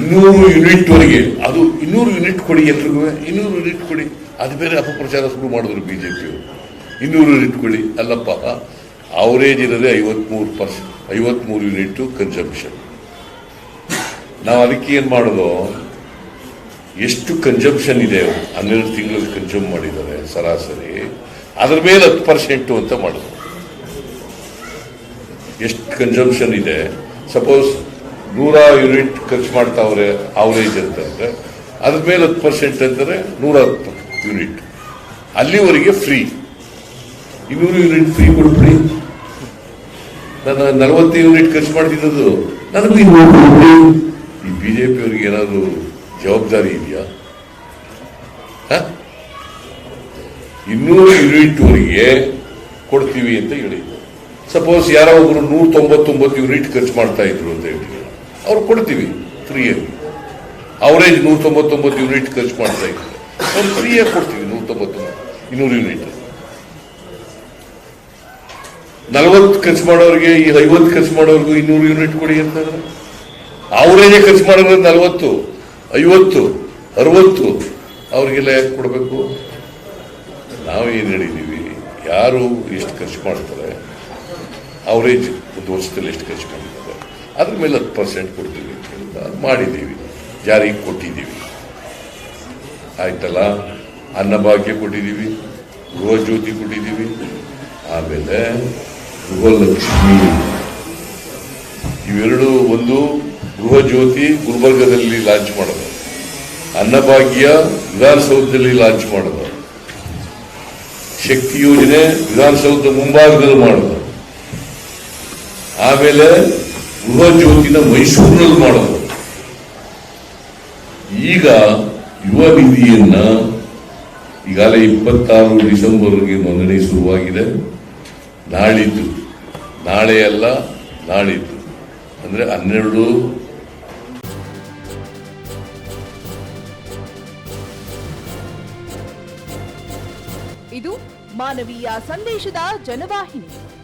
ಇನ್ನೂರು ಯೂನಿಟ್ ವರೆಗೆ ಅದು ಇನ್ನೂರು ಯೂನಿಟ್ ಕೊಡಿ ಎಲ್ರಿಗೂ, ಇನ್ನೂರು ಯೂನಿಟ್ ಕೊಡಿ. ಅದು ಬೇರೆ ಅಪಪ್ರಚಾರ ಶುರು ಮಾಡಿದ್ರು ಬಿ ಜೆ ಪಿಯವರು ಇನ್ನೂರು ಯೂನಿಟ್ ಕೊಡಿ. ಅಲ್ಲಪ್ಪ ಅವರೇಜ್ ಇರೋದೇ ಐವತ್ಮೂರು ಪರ್ಸೆಂಟ್ ಐವತ್ಮೂರು ಯೂನಿಟ್ ಕನ್ಸಂಪ್ಷನ್ ನಾವು ಅದಕ್ಕೆ ಏನು ಮಾಡೋದು? ಎಷ್ಟು ಕನ್ಸಂಪ್ಷನ್ ಇದೆ ಹನ್ನೆರಡು ತಿಂಗಳಲ್ಲಿ ಕನ್ಸ್ಯೂಮ್ ಮಾಡಿದ್ದಾರೆ ಸರಾಸರಿ. ಅದ್ರ ಮೇಲೆ ಹತ್ತು ಪರ್ಸೆಂಟು ಅಂತ ಮಾಡೋದು. ಎಷ್ಟು ಕನ್ಸಂಪ್ಷನ್ ಇದೆ? ಸಪೋಸ್ ನೂರ ಯೂನಿಟ್ ಖರ್ಚು ಮಾಡ್ತಾವ್ರೆ ಅವರೇಜ್ ಅಂತಂದ್ರೆ ಅದ್ರ ಮೇಲೆ ಹತ್ತು ಪರ್ಸೆಂಟ್ ಅಂದರೆ ನೂರ ಹತ್ತು ಯೂನಿಟ್. ಅಲ್ಲಿವರೆಗೆ ಫ್ರೀ ಇನ್ನೂರು ಯೂನಿಟ್ ಫ್ರೀ ಕೊಟ್ಬಿಡಿ. ನಾನು ನಲವತ್ತು ಯೂನಿಟ್ ಖರ್ಚು ಮಾಡ್ತಿರೋದು ನನಗೂ ಇನ್ನೂರು. ಈ ಬಿಜೆಪಿ ಅವರಿಗೆ ಏನಾದರೂ ಜವಾಬ್ದಾರಿ ಇದೆಯಾ? ಇನ್ನೂರು ಯೂನಿಟ್ ಅವರಿಗೆ ಕೊಡ್ತೀವಿ ಅಂತ ಹೇಳಿದ್ರು ಸಪೋಸ್ ಯಾರೋ ಒಬ್ಬರು ನೂರ ತೊಂಬತ್ತೊಂಬತ್ತು ಯೂನಿಟ್ ಖರ್ಚು ಮಾಡ್ತಾ ಇದ್ರು ಅಂತ ಹೇಳಿ ಅವ್ರು ಕೊಡ್ತೀವಿ ಫ್ರೀಯಾಗಿ ಅವರೇಜ್ ನೂರ ತೊಂಬತ್ತೊಂಬತ್ತು ಯೂನಿಟ್ ಖರ್ಚು ಮಾಡ್ತಾ ಒಂದು ಅವ್ರು ಫ್ರೀಯಾಗಿ ಕೊಡ್ತೀವಿ ನೂರ ತೊಂಬತ್ತೊಂಬತ್ತು ಇನ್ನೂರು ಯೂನಿಟ್ ನಲವತ್ತು ಖರ್ಚು ಮಾಡೋರಿಗೆ ಈ ಐವತ್ತು ಖರ್ಚು ಮಾಡೋರಿಗೂ ಇನ್ನೂರು ಯೂನಿಟ್ ಕೊಡಿ ಅಂತಂದ್ರೆ ಅವರೇಜೇ ಖರ್ಚು ಮಾಡೋದ್ರೆ ನಲವತ್ತು, ಐವತ್ತು, ಅರವತ್ತು ಅವ್ರಿಗೆಲ್ಲ ಯಾಕೆ ಕೊಡಬೇಕು? ನಾವೇನು ಹೇಳಿದ್ದೀವಿ ಯಾರು ಎಷ್ಟು ಖರ್ಚು ಮಾಡ್ತಾರೆ? ಅವರೇಜ್ ಒಂದು ವರ್ಷದಲ್ಲಿ ಎಷ್ಟು ಖರ್ಚು ಮಾಡಿದ್ದಾರೆ ಅದ್ರ ಮೇಲೆ ಹತ್ತು ಪರ್ಸೆಂಟ್ ಕೊಡ್ತೀವಿ ಅದು ಮಾಡಿದ್ದೀವಿ. ಜಾರಿಗೆ ಕೊಟ್ಟಿದ್ದೀವಿ. ಆಯ್ತಲ್ಲ? ಅನ್ನಭಾಗ್ಯ ಕೊಟ್ಟಿದ್ದೀವಿ ಗೃಹ ಜ್ಯೋತಿ ಕೊಟ್ಟಿದ್ದೀವಿ, ಆಮೇಲೆ ಗೃಹಲಕ್ಷ್ಮಿ. ಇವೆರಡು ಒಂದು ಗೃಹ ಜ್ಯೋತಿ ಗುಲ್ಬರ್ಗದಲ್ಲಿ ಲಾಂಚ್ ಮಾಡೋದು. ಅನ್ನಭಾಗ್ಯ ವಿಧಾನಸೌಧದಲ್ಲಿ ಲಾಂಚ್ ಮಾಡೋದು. ಶಕ್ತಿ ಯೋಜನೆ ವಿಧಾನಸೌಧ ಮುಂಭಾಗದಲ್ಲಿ ಮಾಡೋದು. ಆಮೇಲೆ ಗೃಹ ಜ್ಯೋತಿನ ಮೈಸೂರಿನಲ್ಲಿ ಮಾಡೋದು. ಈಗ ಯುವ ನಿಧಿಯನ್ನ ಈಗಾಗಲೇ ಇಪ್ಪತ್ತಾರು ಡಿಸೆಂಬರ್ಗೆ ನೋಂದಣಿ ಶುರುವಾಗಿದೆ. ನಾಳಿದ್ದು. ನಾಳೆ ಅಲ್ಲ, ನಾಳಿದ್ದು. ಅಂದ್ರೆ ಹನ್ನೆರಡು. ಇದು ಮಾನವೀಯ ಸಂದೇಶದ ಜನವಾಹಿನಿ.